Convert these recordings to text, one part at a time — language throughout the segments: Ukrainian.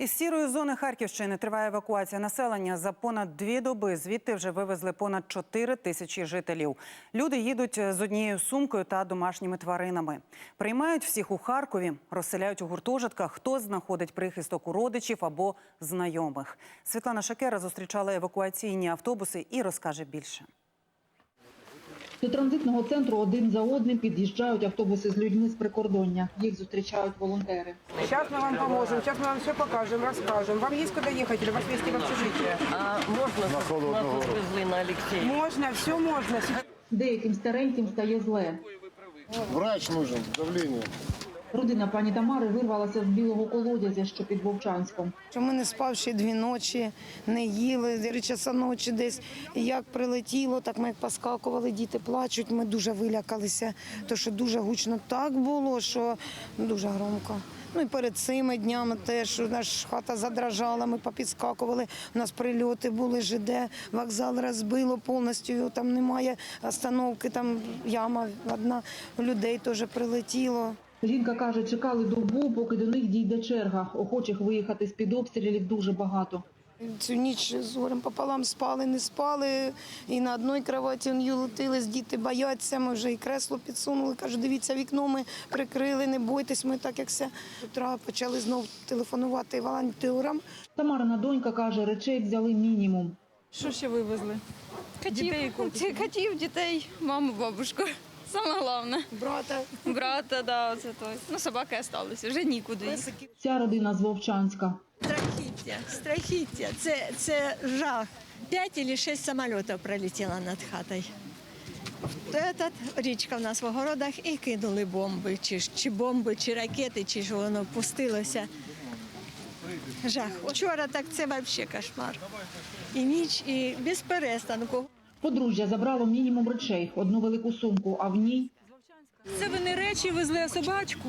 Із сірої зони Харківщини триває евакуація населення. За понад дві доби звідти вже вивезли понад 4 тисячі жителів. Люди їдуть з однією сумкою та домашніми тваринами. Приймають всіх у Харкові, розселяють у гуртожитках, хто знаходить прихисток у родичів або знайомих. Світлана Шакера зустрічала евакуаційні автобуси і розкаже більше. До транзитного центру один за одним під'їжджають автобуси з людьми з прикордоння. Їх зустрічають волонтери. Зараз ми вам поможемо, зараз ми вам все покажемо, розкажемо. Вам є куди їхати, у вас везти в общежитие? А можна, нас відвезли на Алексея? Можна, все можна. Деяким стареньким стає зле. Врач нужен, давление. Родина пані Тамари вирвалася з білого колодязя, що під Вовчанськом. Що ми не спавши дві ночі, не їли, три часа ночі десь. Як прилетіло, так ми поскакували, діти плачуть. Ми дуже вилякалися, тому що дуже гучно так було, що дуже громко. Ну і перед цими днями теж наша хата задрожала, ми попідскакували. У нас прильоти були, ЖД, вокзал розбило повністю, там немає остановки, там яма одна, людей теж прилетіло. Жінка каже, чекали добу, поки до них дійде черга. Охочих виїхати з-під обстрілів дуже багато. Цю ніч з горем пополам спали, не спали. І на одній кроваті летили, діти бояться. Ми вже і кресло підсунули. Кажу, дивіться, вікно ми прикрили, не бойтесь. Ми так як все з утра почали знов телефонувати волонтерам. Тамарина донька каже, речей взяли мінімум. Що ще вивезли? Котів, Ці- котів, дітей, маму, бабушку. Саме головне. Брата Брата, да, оце той. Ну, собаки залишилися, вже нікуди їх. Ця родина з Вовчанська. Страхіття, страхіття. Це, це жах. П'ять або шість самольотів пролетіло над хатою. Этот, річка в нас в огородах і кинули бомби, чи, чи бомби, чи ракети, чи ж воно пустилося. Жах. Вчора так це взагалі кошмар. І ніч, і без перестанку. Подружжя забрало мінімум речей, одну велику сумку, а в ній Це ви не речі везли, а собачку.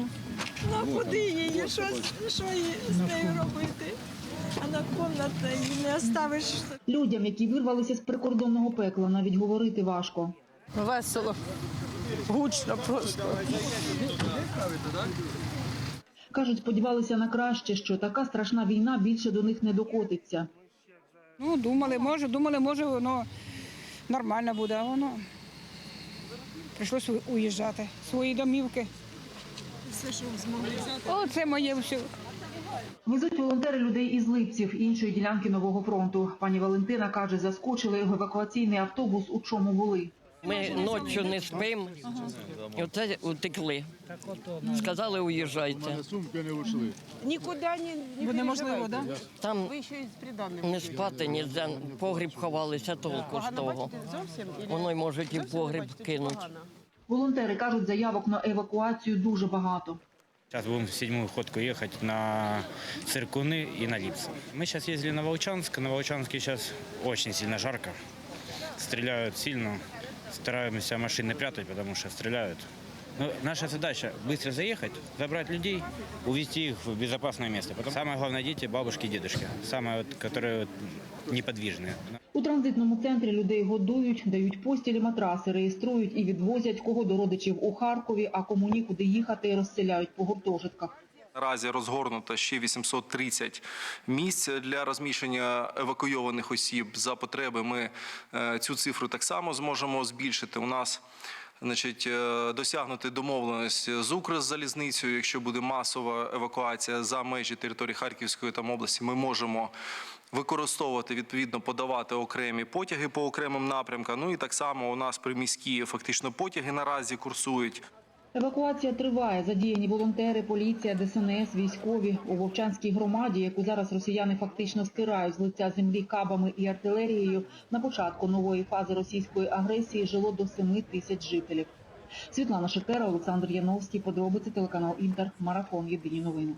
Ну а куди її? Що, що її з нею робити? Вона комната, її не оставиш. людям, які вирвалися з прикордонного пекла, навіть говорити важко. Весело. Гучно просто. Кажуть, сподівалися на краще, що така страшна війна більше до них не докотиться. Ну, думали, може, думали, може, воно нормально буде, а воно прийшлось уїжджати. Свої домівки. Все, що змогли це моє все. Везуть волонтери людей із Липців, іншої ділянки нового фронту. Пані Валентина каже, заскочили в евакуаційний автобус, у чому були. Ми ночі не спимо, і оце утекли. Сказали, уїжджайте. Сумки не ушли. Нікуди не, Бо неможливо, так? Да? Там Ви ще й з приданним. не спати ніде, погріб ховалися толку з того. Зовсім? Воно й можуть і в погріб кинуть. Волонтери кажуть, заявок на евакуацію дуже багато. Сейчас будем в седьмую ходку ехать на Циркуны и на Липцы. Мы сейчас ездили на Волчанск. На Волчанске сейчас очень сильно жарко. Стреляют сильно. Стараемся машины прятать, потому что стреляют. Но наша задача быстро заехать, забрать людей, увезти их в безопасное место. Потом самое главное дети, бабушки, дедушки. Самые, вот, которые вот неподвижные. У транзитному центрі людей годують, дають постілі, матраси, реєструють і відвозять кого до родичів у Харкові, а кому нікуди їхати, розселяють по гуртожитках. Наразі розгорнуто ще 830 місць для розміщення евакуйованих осіб. За потреби ми е, цю цифру так само зможемо збільшити. У нас значить, е, досягнути домовленості з Укрзалізницею. Якщо буде масова евакуація за межі території Харківської там області, ми можемо використовувати відповідно подавати окремі потяги по окремим напрямкам. Ну і так само у нас приміські фактично потяги наразі курсують. Евакуація триває. Задіяні волонтери, поліція, ДСНС, військові. У Вовчанській громаді, яку зараз росіяни фактично стирають з лиця землі кабами і артилерією, на початку нової фази російської агресії жило до 7 тисяч жителів. Світлана Шикера, Олександр Яновський. Подробиці телеканал Інтер. Марафон. Єдині новини.